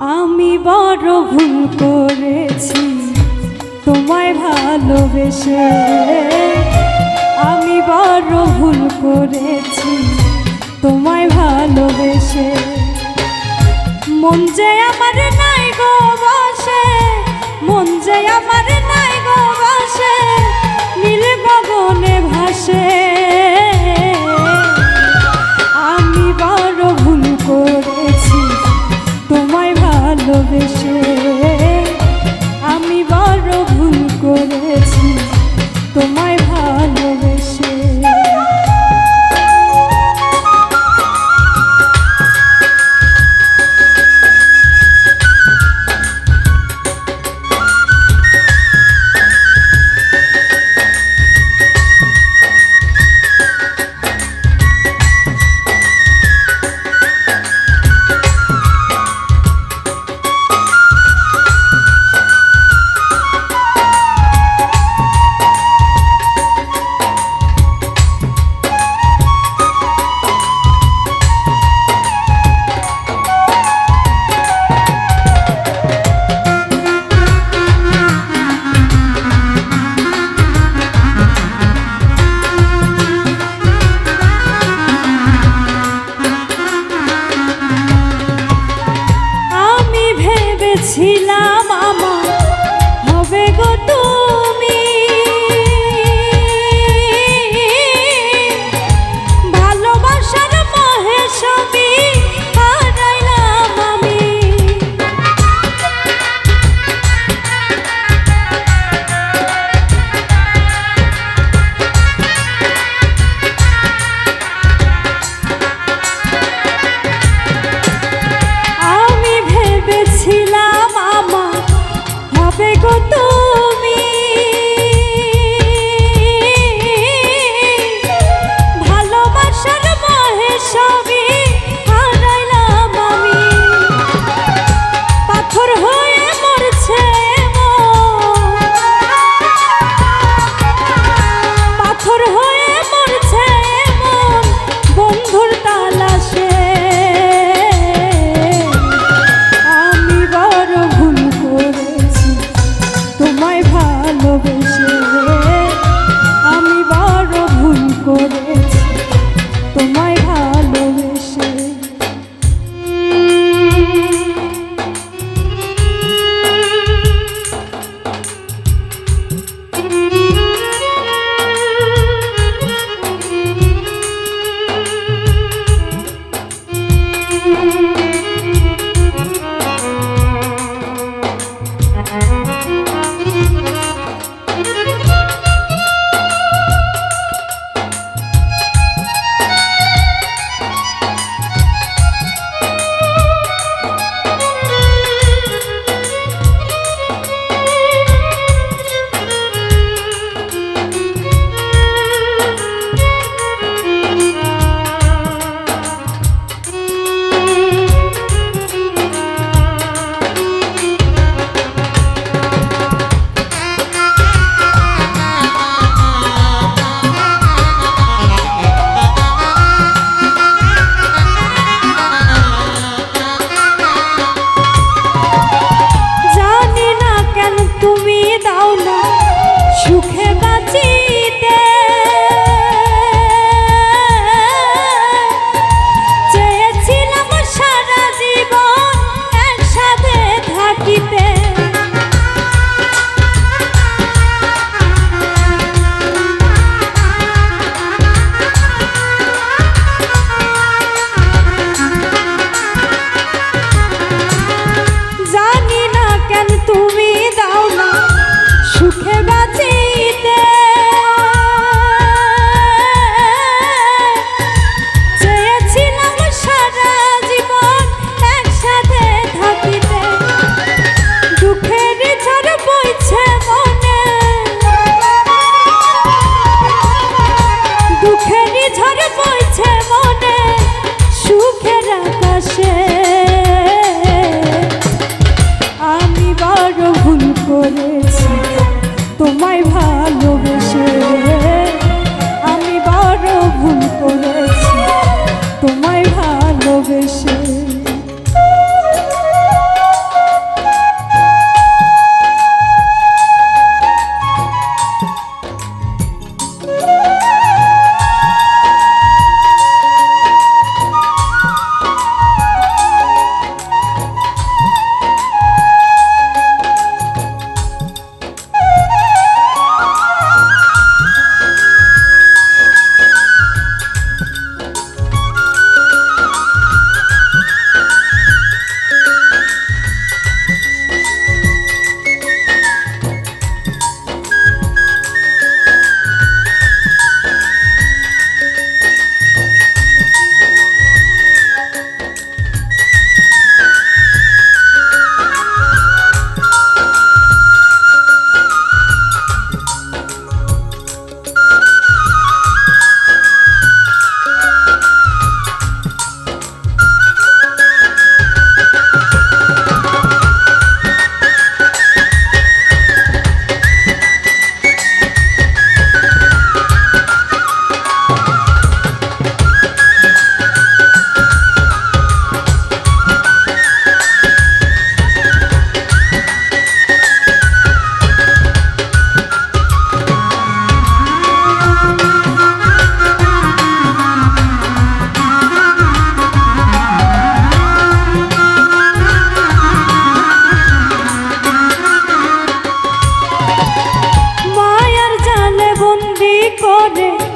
আমি বড় ভুল করেছি, তোমায় ভালোবেসে। আমি বড় ভুল করেছি, তোমায় ভালোবেসে। মন যে আমার নাই গো it ছিলাম পাথর হয়ে করে